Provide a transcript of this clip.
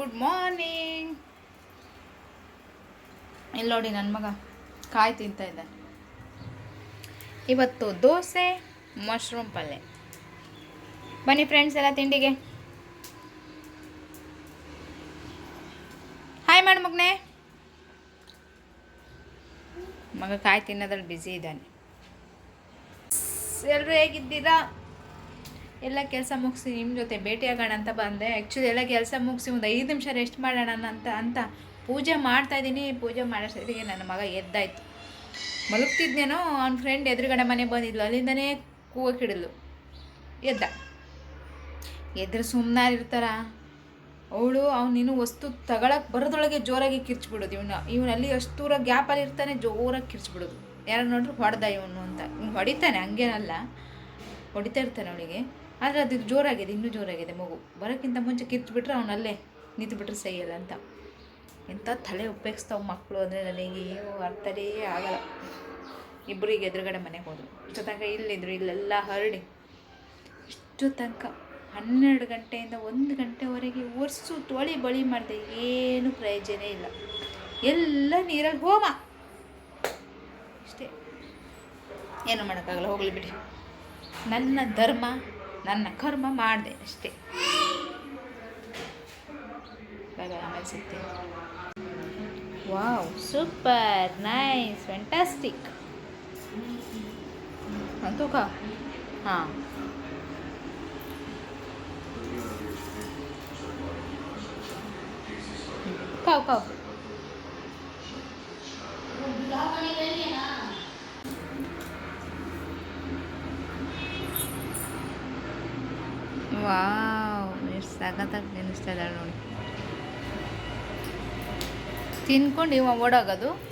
Good morning. ಇಲ್ಲಿ ನೋಡಿ ನನ್ನ ಮಗ ಕಾಯಿ ತಿಂತಾ ಇದ್ದಾನೆ. ಇವತ್ತು ದೋಸೆ ಮಶ್ರೂಮ್ ಪಲ್ಯ ಬನ್ನಿ ಫ್ರೆಂಡ್ಸ್ ಎಲ್ಲ ತಿಂಡಿಗೆ. ಹಾಯ್ ಮಾಡು ಮಗನೇ. ಮಗ ಕಾಯಿ ತಿನ್ನೋದ್ರಲ್ಲಿ ಬ್ಯುಸಿ ಇದ್ದಾನೆ. ಎಲ್ಲರೂ ಹೇಗಿದ್ದೀರಾ? ಎಲ್ಲ ಕೆಲಸ ಮುಗಿಸಿ ನಿಮ್ಮ ಜೊತೆ ಭೇಟಿಯಾಗೋಣ ಅಂತ ಬಂದೆ. ಆ್ಯಕ್ಚುಲಿ ಎಲ್ಲ ಕೆಲಸ ಮುಗಿಸಿ ಒಂದು ಐದು ನಿಮಿಷ ರೆಸ್ಟ್ ಮಾಡೋಣ ಅಂತ ಅಂತ ಪೂಜೆ ಮಾಡ್ತಾ ಇದ್ದೀನಿ. ಪೂಜೆ ಮಾಡೋಷ್ಟೊತ್ತಿಗೆ ನನ್ನ ಮಗ ಎದ್ದಾಯ್ತು. ಮಲಗ್ತಿದ್ನೇನೋ, ಅವ್ನ ಫ್ರೆಂಡ್ ಎದುರುಗಡೆ ಮನೆ ಬಂದಿದ್ಲು. ಅಲ್ಲಿಂದನೇ ಕೂಗಕ್ಕಿಡಲು ಎದ್ದ. ಎದುರು ಸುಮ್ಮನಾರಿರ್ತಾರ ಅವಳು, ಅವ್ನು ಇನ್ನೂ ವಸ್ತು ತಗೊಳಕ್ಕೆ ಬರೋದ್ರೊಳಗೆ ಜೋರಾಗಿ ಕಿರ್ಚ್ಬಿಡೋದು. ಇವನು, ಇವನಲ್ಲಿ ಅಷ್ಟು ದೂರ ಗ್ಯಾಪಲ್ಲಿ ಇರ್ತಾನೆ ಜೋರಾಗಿ ಕಿರ್ಚ್ಬಿಡೋದು. ಯಾರು ನೋಡ್ರಿ ಹೊಡೆದ ಇವನು ಅಂತ. ಇವ್ನು ಹೊಡಿತಾನೆ, ಹಂಗೇನಲ್ಲ. ಹೊಡಿತಾ ಇರ್ತಾನೆ ಅವಳಿಗೆ ಆದರೆ ಅದು ಜೋರಾಗಿದೆ, ಇನ್ನೂ ಜೋರಾಗಿದೆ ಮಗು. ಬರೋಕ್ಕಿಂತ ಮುಂಚೆ ಕಿತ್ಬಿಟ್ರೆ ಅವನಲ್ಲೇ ನಿಂತುಬಿಟ್ರೆ ಸಹಿಯಲ್ಲ ಅಂತ. ಎಂಥ ತಲೆ ಉಪಯೋಗಿಸ್ತಾವೆ ಮಕ್ಕಳು ಅಂದರೆ ನನಗೆ ಏನು ಅರ್ಥನೇ ಆಗಲ್ಲ. ಇಬ್ಬರಿಗೆ ಎದುರುಗಡೆ ಮನೆಗೆ ಹೋದರು. ತನಕ ಇಲ್ಲಿದ್ರು, ಇಲ್ಲೆಲ್ಲ ಹರಡಿ. ಇಷ್ಟು ತನಕ ಹನ್ನೆರಡು ಗಂಟೆಯಿಂದ ಒಂದು ಗಂಟೆವರೆಗೆ ಒರೆಸು, ತೊಳಿ, ಬಳಿ ಮಾಡಿದೆ. ಏನು ಪ್ರಯೋಜನ ಇಲ್ಲ. ಎಲ್ಲ ನೀರಲ್ಲಿ ಹೋಮ. ಇಷ್ಟೇ. ಏನು ಮಾಡೋಕ್ಕಾಗಲ್ಲ, ಹೋಗಲಿ ಬಿಡಿ. ನನ್ನ ಧರ್ಮ, ನನ್ನ ಕರ್ಮ ಮಾಡಿದೆ ಅಷ್ಟೇ. ಆಮೇಲೆ ಸಿಗ್ತೀನಿ. Wow, super, nice, fantastic. ತೂಕ. ಹಾಂ. ಕಾವು ಕಾವು. ವಾವ್ ಎಷ್ಟು ಸಖತ್ತಾಗಿ ನೆನೆಸ್ತಾ ಇದ್ದಾಳೆ ನೋಡಿ. ತಿನ್ಕೊಂಡು ಇವ ಓಡೋಗೋದು.